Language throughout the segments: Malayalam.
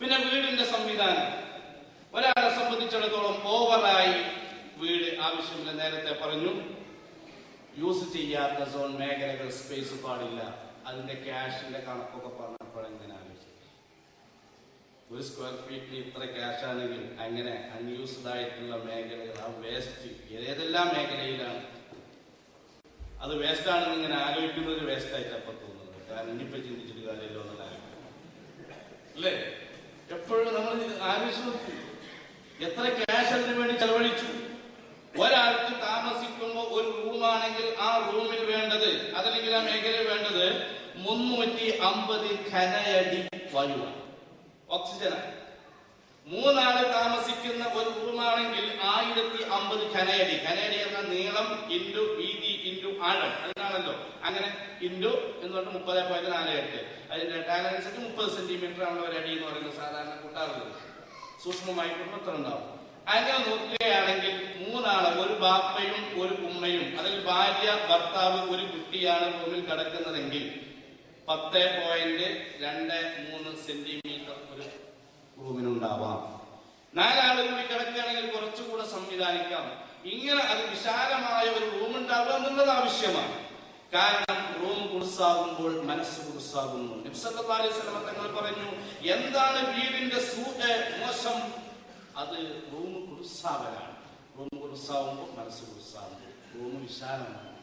പിന്നെ വീടിന്റെ സംവിധാനം. ഒരാളെ സംബന്ധിച്ചിടത്തോളം ഓവറായി വീട് ആവശ്യമില്ല. നേരത്തെ പറഞ്ഞു യൂസ് ചെയ്യാത്ത സോൺ മേഖലകൾ സ്പേസ് പാടില്ല. അതിന്റെ ക്യാഷിന്റെ കണക്കൊക്കെ ആലോചിച്ചു? ഒരു സ്ക്വയർ ഫീറ്റിന് ഇത്ര ക്യാഷ് ആണെങ്കിൽ അങ്ങനെ അൺയൂസ്ഡ് ആയിട്ടുള്ള മേഖലകൾ ആ വേസ്റ്റ് ഏതെല്ലാം മേഖലയിലാണ്? അത് വേസ്റ്റ് ആണെന്ന് ഇങ്ങനെ ആലോചിക്കുന്നത് വേസ്റ്റ് ആയിട്ട് അപ്പം തോന്നുന്നത് കാരണം ഇനിയിപ്പോ ചിന്തിച്ചിട്ട് കാര്യമില്ല എന്നുള്ള അല്ലേ? എപ്പോഴും നമ്മൾ ആലോചിച്ച് എത്ര ക്യാഷ് അതിനു വേണ്ടി ചെലവഴിച്ചു? ഒരാൾക്ക് താമസിക്കുമ്പോൾ ഒരു റൂമാണെങ്കിൽ ആ റൂമിൽ വേണ്ടത് അതല്ലെങ്കിൽ ആ മേഖലയിൽ വേണ്ടത് മുന്നൂറ്റി അമ്പത് ഖനയടി വായുവാണ് ഓക്സിജനാണ് മൂന്നാൾ താമസിക്കുന്ന ഒരു റൂമാണെങ്കിൽ ആയിരത്തി അമ്പത് ഖനയടി ഖനയടി എന്ന നീളം ഇന്റു വീതി ഇന്റു ആഴം. അതിനാണല്ലോ അങ്ങനെ ഇൻഡു എന്ന് പറഞ്ഞാൽ മുപ്പത് പോയിന്റ് നാല് എട്ട് അതിന്റെ ടാലൻസിന് മുപ്പത് സെന്റിമീറ്റർ ആണ് ഒരു അടി എന്ന് പറയുന്നത് സാധാരണ കൂട്ടാറുള്ളത്. സൂക്ഷ്മമായിട്ട് എത്ര ഉണ്ടാവും. അങ്ങനെ നോക്കുകയാണെങ്കിൽ മൂന്നാൾ ഒരു ബാപ്പയും ഒരു ഉമ്മയും അതിൽ ഭാര്യ ഭർത്താവ് ഒരു കുട്ടിയാണ് റൂമിൽ കിടക്കുന്നതെങ്കിൽ പത്ത് പോയിന്റ് രണ്ട് മൂന്ന് സെന്റിമീറ്റർ ഒരു റൂമിനുണ്ടാവാം. നാലാൾ കൂടി കിടക്കുകയാണെങ്കിൽ കുറച്ചുകൂടെ സംവിധാനിക്കാം. ഇങ്ങനെ അത് വിശാലമായ ഒരു റൂം ഉണ്ടാവുക എന്നുള്ളത് ആവശ്യമാണ്. കാരണം റൂം കുർസാകുമ്പോൾ മനസ്സ് കുർസാകുന്നു തങ്ങൾ പറഞ്ഞു എന്താണ് വീടിന്റെ മോശം? അത് റൂം കുർസാവലാണ് റൂം കുർസാവുമ്പോൾ മനസ്സ് കുടുസാവും റൂം വിശാലമാണ്.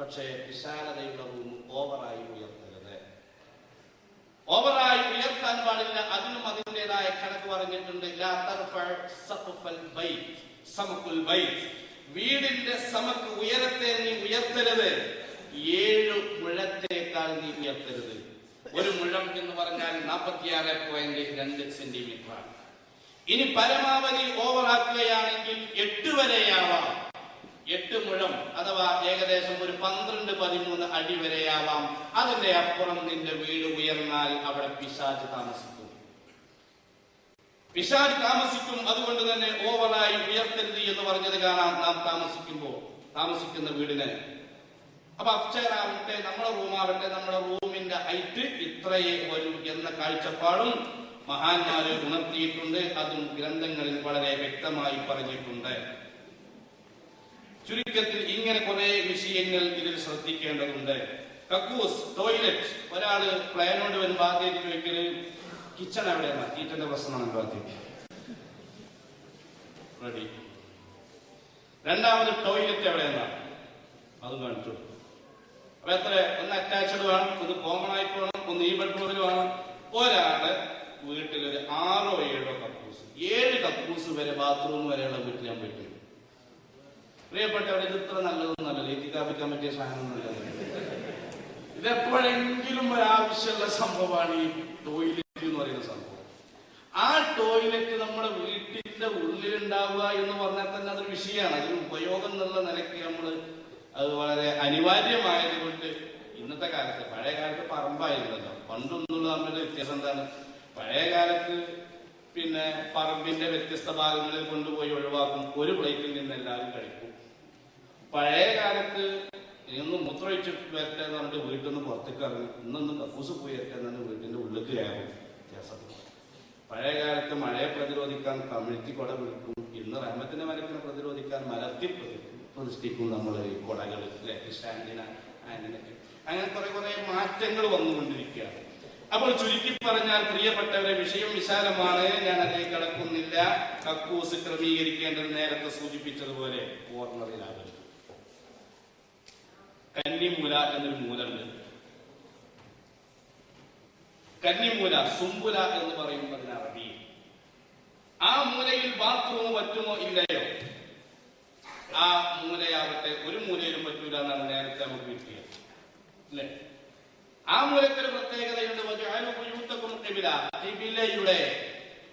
പക്ഷേ വിശാലതയുള്ള റൂം ഓവറായി ഉയർത്തരുത്. ഓവറായി ഉയർത്താൻ പാടില്ല. അതിനും അതിന്റെതായ കണക്ക് പറഞ്ഞിട്ടുണ്ട്. വീടിന്റെ സമക്ക് ഉയരത്തെ നീ ഉയർത്തരുത്. ഏഴ് മുഴത്തേക്കാൾ നീ ഉയർത്തരുത് ഒരു മുഴം എന്ന് പറഞ്ഞാൽ നാൽപ്പത്തിയാറ് പോയിന്റ് രണ്ട് സെന്റിമീറ്റർ ആണ്. ഇനി പരമാവധി ഓവറാക്കുകയാണെങ്കിൽ എട്ട് വരെയാവാം. എട്ട് മുഴം അഥവാ ഏകദേശം ഒരു പന്ത്രണ്ട് പതിമൂന്ന് അടി വരെയാവാം. അതിന്റെ അപ്പുറം നിന്റെ വീട് ഉയർന്നാൽ അവിടെ പിശാജ് താമസിക്കും. പിശാജ് താമസിക്കും അതുകൊണ്ട് തന്നെ ഓവറായി ഉയർത്തരുത് എന്ന് പറഞ്ഞത് കാണാം. നാം താമസിക്കുമ്പോൾ താമസിക്കുന്ന വീടിന് അപ്പൊ ആവട്ടെ നമ്മുടെ റൂമാവട്ടെ നമ്മുടെ റൂമിന്റെ ഹൈറ്റ് ഇത്രയേ വരൂ എന്ന കാഴ്ചപ്പാടും മഹാന്മാര് ഉണർത്തിയിട്ടുണ്ട്. അതും ഗ്രന്ഥങ്ങളിൽ വളരെ വ്യക്തമായി പറഞ്ഞിട്ടുണ്ട്. ചുരുക്കത്തിൽ ഇങ്ങനെ കുറെ വിഷയങ്ങൾ ഇതിൽ ശ്രദ്ധിക്കേണ്ടതുണ്ട്. കക്കൂസ് ടോയ്ലറ്റ് ഒരാൾ പ്ലാനോട് വരും ചോദിക്കൽ കിച്ചൺ എവിടെയാണ് കീറ്റന്റെ പ്രശ്നമാണ് ബാധ്യത രണ്ടാമത് ടോയ്ലറ്റ് എവിടെയാണ് അതും കാണിച്ചു. അപ്പൊ എത്ര? ഒന്ന് അറ്റാച്ച്ഡ് വേണം ഒന്ന് കോമൺ ആയിട്ട് വേണം ഒന്ന് ഈ ബെഡ്റൂമിൽ വേണം. ഒരാൾ വീട്ടിൽ ഒരു ആറോ ഏഴോ കക്കൂസ് ഏഴ് കക്കൂസ് വരെ ബാത്റൂം വരെയുള്ള വീട്ടിൽ ഞാൻ പോയിട്ടുണ്ട് പ്രിയപ്പെട്ടവർ ഇത് ഇത്ര നല്ലതൊന്നല്ല എത്തിക്കാപ്പിക്കാൻ പറ്റിയ സാധനമൊന്നുമല്ല ഇതെപ്പോഴെങ്കിലും ഒരാവശ്യമുള്ള സംഭവമാണ് ഈ ടോയ്ലറ്റ് എന്ന് പറയുന്ന സംഭവം. ആ ടോയ്ലറ്റ് നമ്മുടെ വീട്ടിന്റെ ഉള്ളിലുണ്ടാവുക എന്ന് പറഞ്ഞാൽ തന്നെ അതൊരു വിഷയമാണ്. അതിന് ഉപയോഗം എന്നുള്ള നിലയ്ക്ക് നമ്മൾ അത് വളരെ അനിവാര്യമായത് ഇന്നത്തെ കാലത്ത്. പഴയ കാലത്ത് പറമ്പായിരുന്നല്ലോ. പണ്ടൊന്നുള്ള തമ്മിലുള്ള വ്യത്യാസം എന്താണ്? പഴയ കാലത്ത് പിന്നെ പറമ്പിന്റെ വ്യത്യസ്ത ഭാഗങ്ങളിൽ കൊണ്ടുപോയി ഒഴിവാക്കും. ഒരു പ്ലേറ്റിൽ നിന്ന് എല്ലാവരും കഴിക്കും. പഴയ കാലത്ത് ഇന്ന് മൂത്രമൊഴിച്ച് വരട്ടെ എന്ന് പറഞ്ഞിട്ട് വീട്ടിൽ നിന്ന് പുറത്തേക്ക് ഇറങ്ങും ഇന്നൊന്ന് കക്കൂസ് പോയി വരട്ടെ വീട്ടിന്റെ ഉള്ളിലേക്ക് കയറും. വ്യത്യാസം. പഴയ കാലത്ത് മഴയെ പ്രതിരോധിക്കാൻ കമ്മ്യൂണിറ്റി കുട വിളിക്കും. ഇന്ന് റഹ്മത്തിന്റെ മരത്തിനെ പ്രതിരോധിക്കാൻ മലർത്തി പ്രതി- പ്രതിഷ്ഠിക്കും നമ്മൾ ഈ കുടകൾ സ്റ്റാൻഡിന ആന്റിനൊക്കെ അങ്ങനെ കുറെ കുറെ മാറ്റങ്ങൾ വന്നുകൊണ്ടിരിക്കുകയാണ്. അപ്പോൾ ചുരുക്കി പറഞ്ഞാൽ പ്രിയപ്പെട്ടവരെ വിഷയം വിശാലമാണ്. ഞാൻ അതിനെ കടക്കുന്നില്ല. കക്കൂസ് ക്രമീകരിക്കേണ്ടത് നേരത്തെ സൂചിപ്പിച്ചതുപോലെ കോർണറിലാകരുത് കന്നിമൂല എന്നൊരു മൂലുണ്ട് കന്നിമൂല സുംബുല എന്ന് പറയുന്നതിന് അറബി. ആ മൂലയിൽ ബാത്റൂം പറ്റുമോ ഇല്ലയോ? ആ മൂലയാവട്ടെ ഒരു മൂലയിലും പറ്റൂല എന്നാണ് നേരത്തെ നമുക്ക് കിട്ടിയത്. അല്ലേ? ആ മൂലക്കൊരു പ്രത്യേകതയുണ്ട്. ഖിബില.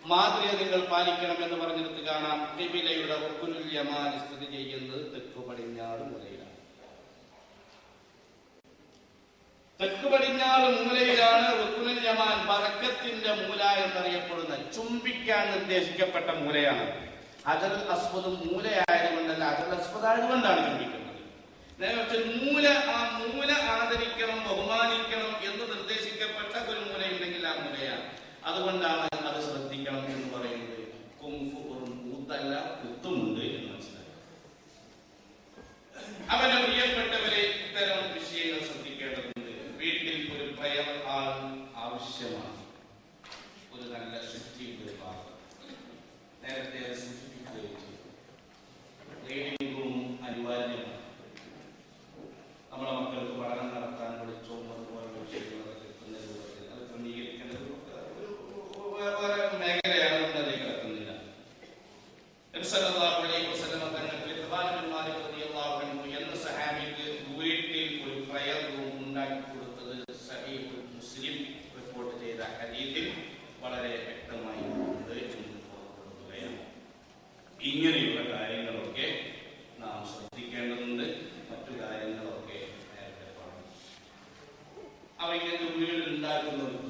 മാതൃക നിങ്ങൾ പാലിക്കണം എന്ന് പറഞ്ഞിടത്ത് കാണാം. റുക്കുനുൽ യമാൻ സ്ഥിതി ചെയ്യുന്നത് തെക്കു പടിഞ്ഞാറ് മൂലയിലാണ്. തെക്ക് പടിഞ്ഞാറ് മൂലയിലാണ് റുക്കുനുൽ യമാൻ ബറക്കത്തിന്റെ മൂല എന്നറിയപ്പെടുന്ന ചുംബിക്കാൻ നിർദ്ദേശിക്കപ്പെട്ട മൂലയാണ്. അജൽ അസ്വദ് മൂലയായതുകൊണ്ടല്ല അജൽ അസ്വദായതുകൊണ്ടാണ് ചുംബിക്കുന്നത്. മൂല ആ മൂല ആദരിക്കണം ബഹുമാനിക്കണം എന്ന് നിർദ്ദേശിക്കപ്പെട്ട ഒരു മൂലയുണ്ടെങ്കിൽ ആ മൂലയാണ് അതുകൊണ്ടാണ് അത് ശ്രദ്ധിക്കണം എന്ന് പറയുന്നത്. കുംഫു കുറും കൂത്തല്ല കുത്തുമുണ്ട് നബ്സല്ലാഹു അലൈഹി വസല്ലം തങ്ങൾക്ക് പ്രധാനമൻ മാലിക് റളിയല്ലാഹു അൻഹു എന്ന സഹാബിക്ക് വീട്ടിൽ ഒരു ഫയർ റൂം ഉണ്ടാക്കി മുസ്ലിം റിപ്പോർട്ട് ചെയ്ത ഹദീസിൽ വളരെ വ്യക്തമായി ഉണ്ട് എന്ന് ഓർമ്മപ്പെടുത്തുകയാണ് കാര്യങ്ങളൊക്കെ നാം ശ്രദ്ധിക്കേണ്ടതുണ്ട്. മറ്റു കാര്യങ്ങളൊക്കെ നേരത്തെ പറഞ്ഞു. അവയ്ക്ക് വീട് ഉണ്ടാക്കുന്നത്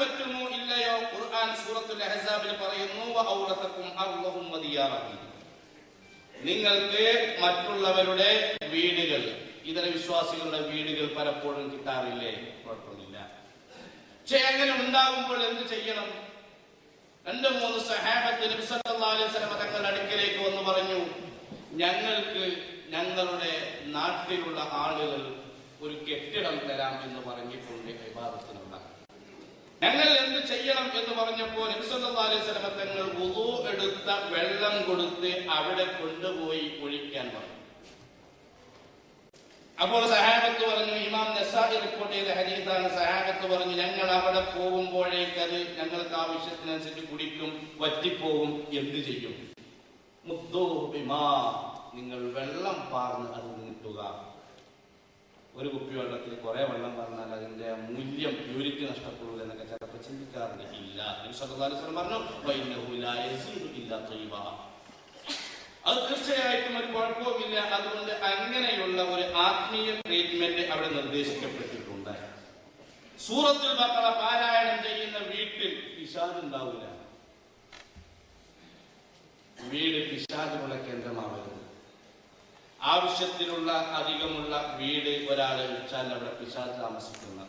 പറ്റുമോ ഇല്ലയോ ഖുർആൻ സൂറത്തുൽ അഹ്സാബിൽ പറയുന്നു വഔറതകും അർളഹും മദിയാറഹി നിങ്ങൾക്ക് മറ്റുള്ളവരുടെ വീടുകൾ ഇതര വിശ്വാസികളുടെ വീടുകൾ പലപ്പോഴും കിട്ടാറില്ലേ? കുഴപ്പമില്ല പക്ഷെ അങ്ങനെ ഉണ്ടാകുമ്പോൾ എന്ത് ചെയ്യണം? രണ്ട് മൂന്ന് സഹാബത്ത് നബി സല്ലല്ലാഹു അലൈഹി വസല്ലം തങ്ങളുടെ അടുക്കലേക്ക് വന്ന് പറഞ്ഞു ഞങ്ങൾക്ക് ഞങ്ങളുടെ നാട്ടിലുള്ള ആളുകൾ ഒരു കെട്ടിടം തരാം എന്ന് പറഞ്ഞിട്ടുണ്ട്. ഞങ്ങൾ എന്ത് ചെയ്യണം എന്ന് പറഞ്ഞപ്പോൾ തങ്ങൾ വുളു എടുത്ത വെള്ളം കൊടുത്ത് അവിടെ കൊണ്ടുപോയി ഒഴിക്കാൻ പറഞ്ഞു. അപ്പോൾ സഹാബത്ത് പറഞ്ഞു ഇമാം നസായി റിപ്പോർട്ട് ചെയ്ത ഹദീസാണ്. സഹാബത്ത് പറഞ്ഞു ഞങ്ങൾ അവിടെ പോകുമ്പോഴേക്ക് അത് ഞങ്ങൾക്ക് ആവശ്യത്തിനനുസരിച്ച് കുടിക്കും വറ്റിപ്പോകും എന്ത് ചെയ്യും? നിങ്ങൾ വെള്ളം പാർന്ന് അത് നീട്ടുക. ഒരു കുപ്പി വെള്ളത്തിൽ കുറെ വെള്ളം പറഞ്ഞാൽ അതിന്റെ മൂല്യം പ്യൂരിറ്റി നഷ്ടപ്പെടുള്ളൂ എന്നൊക്കെ ചിലപ്പോൾ ചിന്തിക്കാറുണ്ട് ഇല്ല അലൈഹി പറഞ്ഞു ഇല്ലാ അത് തീർച്ചയായിട്ടും ഒരു കുഴപ്പവുമില്ല. അതുകൊണ്ട് അങ്ങനെയുള്ള ഒരു ആത്മീയ ട്രീറ്റ്മെന്റ് അവിടെ നിർദ്ദേശിക്കപ്പെട്ടിട്ടുണ്ട്. സൂറത്തിൽ ബഖറ പാരായണം ചെയ്യുന്ന വീട്ടിൽ പിശാദ് ഉണ്ടാവില്ല വീട് പിശാദുള്ള കേന്ദ്രമാവരുത് ആവശ്യത്തിലുള്ള അധികമുള്ള വീട് ഒരാളെ വെച്ചാൽ അവിടെ പിശാൽ താമസിക്കുന്ന.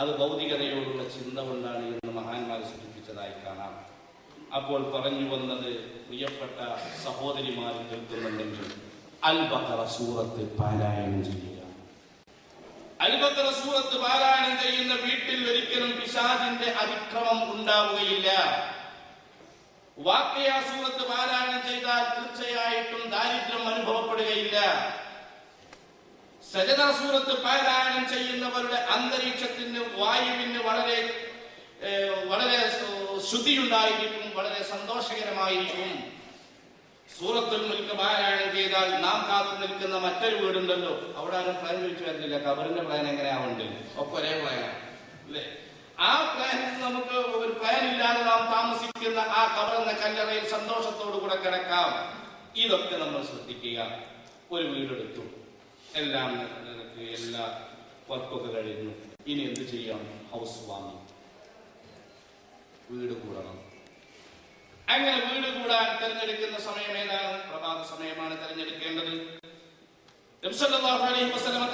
അത് ഭൗതികതയോടുള്ള ചിന്ത കൊണ്ടാണ് എന്ന് മഹാന്മാരെ സൂചിപ്പിച്ചതായി കാണാം. അപ്പോൾ പറഞ്ഞു വന്നത് പ്രിയപ്പെട്ട സഹോദരിമാർ കേൾക്കുന്നുണ്ടെങ്കിൽ അൽബക്കറ സൂറത്ത് പാരായണം ചെയ്യുക. അൽബക്കറ സൂറത്ത് പാരായണം ചെയ്യുന്ന വീട്ടിൽ ഒരിക്കലും പിശാചിന്റെ അതിക്രമം ഉണ്ടാവുകയില്ല. വാക്കയ സൂറത്ത് പാരായണം ചെയ്താൽ തീർച്ചയായിട്ടും ദാരിദ്ര്യം അനുഭവപ്പെടുകയില്ല. സജനാസൂറത്ത് പാരായണം ചെയ്യുന്നവരുടെ അന്തരീക്ഷത്തിന് വായുവിന് വളരെ വളരെ ശുദ്ധിയുണ്ടായിരിക്കും വളരെ സന്തോഷകരമായിരിക്കും. സൂറത്തുൽ മുൽക്ക് പാരായണം ചെയ്താൽ നാം കാത്തു നിൽക്കുന്ന മറ്റൊരു വീടുണ്ടല്ലോ. അവിടെ ആരും പ്ലാൻ ചോദിച്ചു വരുന്നില്ല കബറിന്റെ പ്ലാൻ എങ്ങനെയാവുണ്ട് ഒക്കെ ഒരേ പ്ലാനാണ് അല്ലേ? ആ പ്ലാനിൽ നമുക്ക് ഒരു പ്ലാൻ ഇല്ലാതെ നാം താമസിക്കുന്ന ആ കവറുന്ന കല്ലറയിൽ സന്തോഷത്തോടു കൂടെ കിടക്കാം. ഇതൊക്കെ നമ്മൾ ശ്രദ്ധിക്കുക. ഒരു വീടെടുത്തു. എല്ലാം എല്ലാ വർക്കൊക്കെ കഴിഞ്ഞു. ഇനി എന്ത് ചെയ്യാം? ഹൗസ് വാങ്ങി വീട് കൂടണം. അങ്ങനെ വീട് കൂടാൻ തിരഞ്ഞെടുക്കുന്ന സമയം ഏതാണ്? പ്രഭാത സമയമാണ് തിരഞ്ഞെടുക്കേണ്ടത്.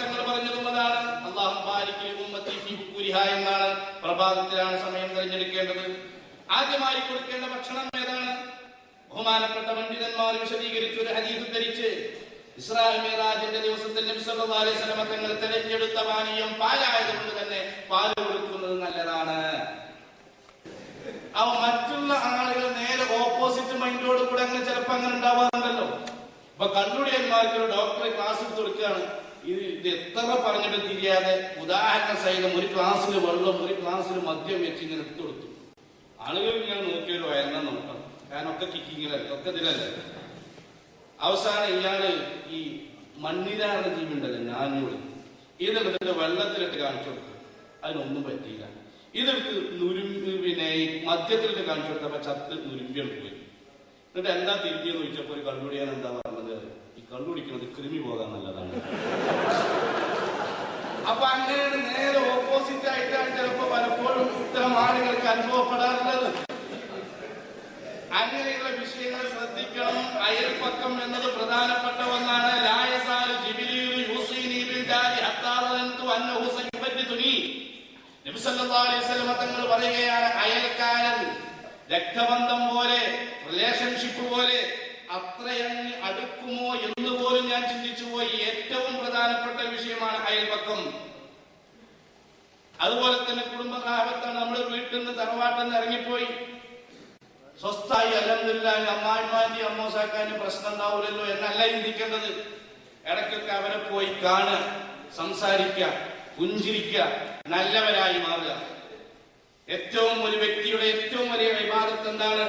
തങ്ങൾ പറഞ്ഞതും അതാണ്. എന്നാണ് പ്രഭാതത്തിലാണ് സമയം തിരഞ്ഞെടുക്കേണ്ടത്. ആദ്യമായി കൊടുക്കേണ്ട ഭക്ഷണം ഏതാണ്? ബഹുമാനപ്പെട്ട പണ്ഡിതന്മാർ വിശദീകരിച്ചു ഒരു ഹരീഫ് ധരിച്ച് ഇസ്രായേൽ മേറാജിന്റെ ദിവസത്തിൽ നബി സല്ലല്ലാഹു അലൈഹി വസല്ലമ തങ്ങൾ തിരഞ്ഞെടുത്ത പാനീയം പാലായതുകൊണ്ട് തന്നെ പാൽ കൊടുക്കുന്നത് നല്ലതാണ്. അവ മറ്റുള്ള ആളുകൾ നേരെ ഓപ്പോസിറ്റ് മൈൻഡോട് കൂടെ അങ്ങനെ ചിലപ്പോ അങ്ങനെ ഉണ്ടാവാറുണ്ടല്ലോ. ഇപ്പൊ കണ്ണുടിയന്മാർക്ക് ഒരു ഡോക്ടറെ ക്ലാസ് എടുത്ത് കൊടുക്കുകയാണ്. ഇത് എത്ര പറഞ്ഞിട്ട് തിരിയാതെ ഉദാഹരണ സഹിതം ഒരു ക്ലാസ്സിൽ വെള്ളം ഒരു ക്ലാസ്സിൽ മദ്യം വെച്ച് ഇങ്ങനെ എടുത്തു കൊടുത്തു. ആളുകൾ ഞാൻ നോക്കിയൊരു വയറിനെ നോക്കണം. കാരണം ഒക്കെ കിക്കിങ്ങിലല്ല ഒക്കെ ഇതിലല്ല. അവസാനം ഇയാൾ ഈ മണ്ണിരാണ് ജീവിണ്ടല്ലോ ഞാനോട്. ഇതെടുത്തിട്ട് വെള്ളത്തിലിട്ട് കാണിച്ചു കൊടുത്തു. അതിനൊന്നും പറ്റിയില്ല. ഇതെടുത്ത് നുരുമ്പ് പിന്നെ മദ്യത്തിലിട്ട് കാണിച്ചു കൊടുത്തപ്പോ ചത്ത് നുരുമ്പിയാണ് പോയി. എന്നിട്ട് എന്താ തിരിഞ്ഞെന്ന് ചോദിച്ചപ്പോൾ ഒരു കണ്ടുപിടിയാൻ എന്താ പറഞ്ഞത്? ഈ കണ്ണുടിക്കുന്നത് കൃമി പോകാൻ നല്ലതാണ്. അപ്പൊ അങ്ങനെയാണ് നേരെ ഓപ്പോസിറ്റ് ആയിട്ടാണ് ചിലപ്പോ പലപ്പോഴും ഇത്തരം ആളുകൾക്ക് അനുഭവപ്പെടാറുള്ളത്. അങ്ങനെയുള്ള വിഷയങ്ങൾ ശ്രദ്ധിക്കണം. അയൽപ്പക്കം എന്നത് പ്രധാനപ്പെട്ട ഒന്നാണ്. ലായസാൽ ജിബിലിയിൽ യൂസീനി ബിൽ ജാരി ഹത്താ ളനന്തു അന്നഹു സയുബദ്ദിതുനി. നബി സല്ലല്ലാഹു അലൈഹി വസല്ലം തങ്ങൾ പറയുകയാണ് അയൽക്കാരൻ രക്തബന്ധം പോലെ റിലേഷൻഷിപ്പ് പോലെ അത്രയങ്ങ് അടുക്കുമോ എന്ന് പോലും ഞാൻ ചിന്തിച്ചു പോയി ഏറ്റവും പ്രധാനപ്പെട്ട വിഷയമാണ് അയൽപക്കം. അതുപോലെ തന്നെ കുടുംബകാലത്താണ് നമ്മൾ വീട്ടിൽ നിന്ന് തറവാട്ടിൽ നിന്ന് ഇറങ്ങിപ്പോയി. സ്വസ്ഥായി അലഹമില്ല അമ്മായിമാന്റെ അമ്മോസാക്കാന്റെ പ്രശ്നം ഉണ്ടാവില്ലല്ലോ എന്നല്ല ചിന്തിക്കേണ്ടത്. ഇടയ്ക്കൊക്കെ അവരെ പോയി കാണുക സംസാരിക്കുക പുഞ്ചിരിക്കുക നല്ലവരായി മാറുക. ഏറ്റവും ഒരു വ്യക്തിയുടെ ഏറ്റവും വലിയ വിവാദത്ത് എന്താണ്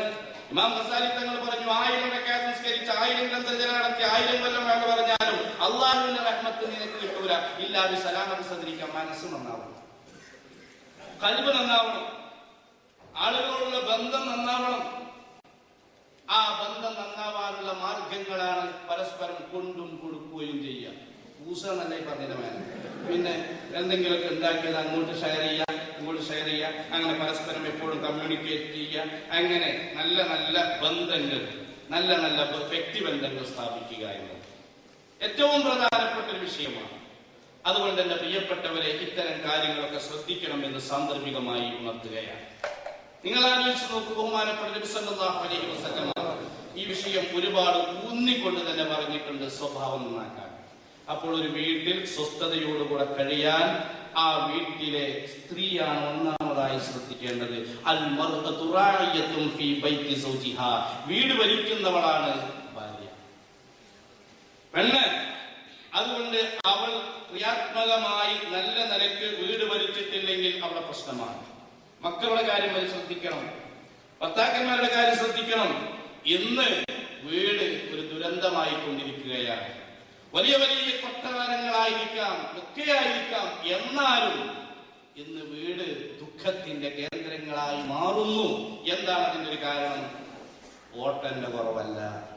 ഇമാം ഗസാലി തങ്ങൾ പറഞ്ഞു ആയിരം റക്കാത്ത് നിസ്കരിച്ച് ആയിരം ഗ്രന്ഥരചന നടത്തി ആയിരം കൊല്ലം വേണ്ട പറഞ്ഞാലും അള്ളാഹുവിന്റെ റഹ്മത്ത് നിനക്ക് കിട്ടൂല. ഇല്ലാതെ സലാമത്ത് സദരിക്കാൻ മനസ്സ് നന്നാവണം. കഴിവ് നന്നാവണം. ആളുകളോടുള്ള ബന്ധം നന്നാവണം. ആ ബന്ധം നന്നാവാനുള്ള മാർഗങ്ങളാണ് പരസ്പരം കൊണ്ടും കൊടുക്കുകയും ചെയ്യുക. പൂസ എന്നല്ലേ പിന്നെ എന്തെങ്കിലുമൊക്കെ ഉണ്ടാക്കിയത് അങ്ങോട്ട് ഷെയർ ചെയ്യുക ഇങ്ങോട്ട് ഷെയർ ചെയ്യുക. അങ്ങനെ പരസ്പരം എപ്പോഴും കമ്മ്യൂണിക്കേറ്റ് ചെയ്യുക. അങ്ങനെ നല്ല നല്ല ബന്ധങ്ങൾ നല്ല നല്ല വ്യക്തിബന്ധങ്ങൾ സ്ഥാപിക്കുക എന്നത് ഏറ്റവും പ്രധാനപ്പെട്ട ഒരു വിഷയമാണ്. അതുകൊണ്ട് തന്നെ പ്രിയപ്പെട്ടവരെ ഇത്തരം കാര്യങ്ങളൊക്കെ ശ്രദ്ധിക്കണമെന്ന് സാന്ദർഭികമായി ഉണർത്തുകയാണ്. നിങ്ങൾ ആലോചിച്ച് നോക്കൂ ബഹുമാനപ്പെട്ട നബി സല്ലല്ലാഹു അലൈഹി വസല്ലം ഈ വിഷയം ഒരുപാട് ഊന്നിക്കൊണ്ട് തന്നെ പറഞ്ഞിട്ടുണ്ട് സ്വഭാവം നന്നാക്കാൻ. അപ്പോൾ ഒരു വീട്ടിൽ സ്വസ്ഥതയോടുകൂടെ കഴിയാൻ ആ വീട്ടിലെ സ്ത്രീയാണ് ഒന്നാമതായി ശ്രദ്ധിക്കേണ്ടത്. അൽ ഫീ ബൈത്തി വീട് വലിക്കുന്നവളാണ് ഭാര്യ. പെണ്ണ്. അതുകൊണ്ട് അവൾ ക്രിയാത്മകമായി നല്ല നിലയ്ക്ക് വീട് വലിച്ചിട്ടില്ലെങ്കിൽ അവളെ പ്രശ്നമാണ്. മക്കളുടെ കാര്യം വരെ ശ്രദ്ധിക്കണം. ഭർത്താക്കന്മാരുടെ കാര്യം ശ്രദ്ധിക്കണം. ഇന്ന് വീട് ഒരു ദുരന്തമായി കൊണ്ടിരിക്കുകയാണ് വലിയ വലിയ കൊട്ടാരങ്ങളായിരിക്കാം ഒക്കെ ആയിരിക്കാം എന്നാലും ഇന്ന് വീട് ദുഃഖത്തിന്റെ കേന്ദ്രങ്ങളായി മാറുന്നു. എന്താണ് അതിന്റെ ഒരു കാരണം? ഓട്ടന്റെ കുറവല്ല.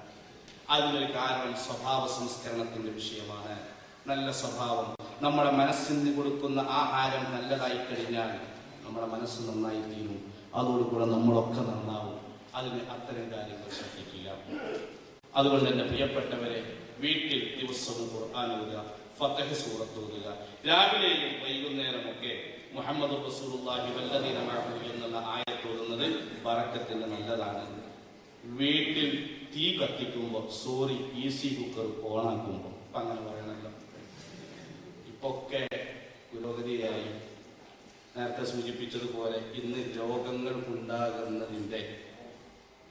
അതിനൊരു കാരണം സ്വഭാവ സംസ്കരണത്തിന്റെ വിഷയമാണ്. നല്ല സ്വഭാവം. നമ്മുടെ മനസ്സിന് കൊടുക്കുന്ന ആഹാരം നല്ലതായി കഴിഞ്ഞാൽ നമ്മുടെ മനസ്സ് നന്നായി തീരും. അതോടുകൂടെ നമ്മളൊക്കെ നന്നാവും. അതിന് അത്തരം കാര്യങ്ങൾ ശ്രദ്ധിക്കുക. അതുകൊണ്ട് തന്നെ പ്രിയപ്പെട്ടവരെ വീട്ടിൽ ദിവസവും ഖുർആൻ ഓതുക ഫത്തഹ് സൂറത്ത് ഓതുക. രാവിലെയും വൈകുന്നേരമൊക്കെ മുഹമ്മദ് റസൂലുള്ളാഹി വല്ലദീന മഅഹു എന്നുള്ള ആയത്ത് ഓതുന്നത് ബറക്കത്തിന് നല്ലതാണ്. വീട്ടിൽ തീ കത്തിക്കുമ്പോൾ സോറി ഈസി കുക്കർ ഓണാക്കുമ്പോൾ ഇപ്പം അങ്ങനെ പറയണല്ലോ. ഇപ്പൊക്കെ പുരോഗതിയായി. നേരത്തെ സൂചിപ്പിച്ചതുപോലെ ഇന്ന് രോഗങ്ങൾ ഉണ്ടാകുന്നതിന്റെ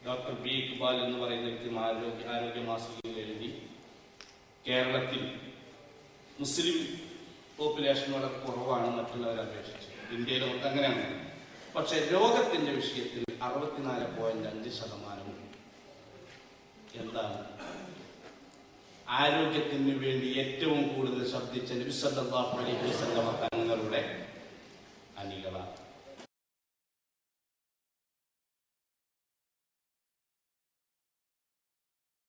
ഡോക്ടർ ബി ഇക്ബാൽ എന്ന് പറയുന്ന വ്യക്തി ആരോഗ്യ ആരോഗ്യ മാസികയിൽ എഴുതി കേരളത്തിൽ മുസ്ലിം പോപ്പുലേഷൻ വളരെ കുറവാണ് മറ്റുള്ളവരെ അപേക്ഷിച്ച്. ഇന്ത്യയിൽ അങ്ങനെയാണ്. പക്ഷെ രോഗത്തിന്റെ വിഷയത്തിൽ അറുപത്തിനാല് പോയിന്റ് അഞ്ച് ശതമാനവും എന്താണ്? ആരോഗ്യത്തിന് വേണ്ടി ഏറ്റവും കൂടുതൽ ശബ്ദിച്ച നബി സല്ലല്ലാഹു അലൈഹി വസല്ലമ തങ്ങളുടെ അണികളാണ്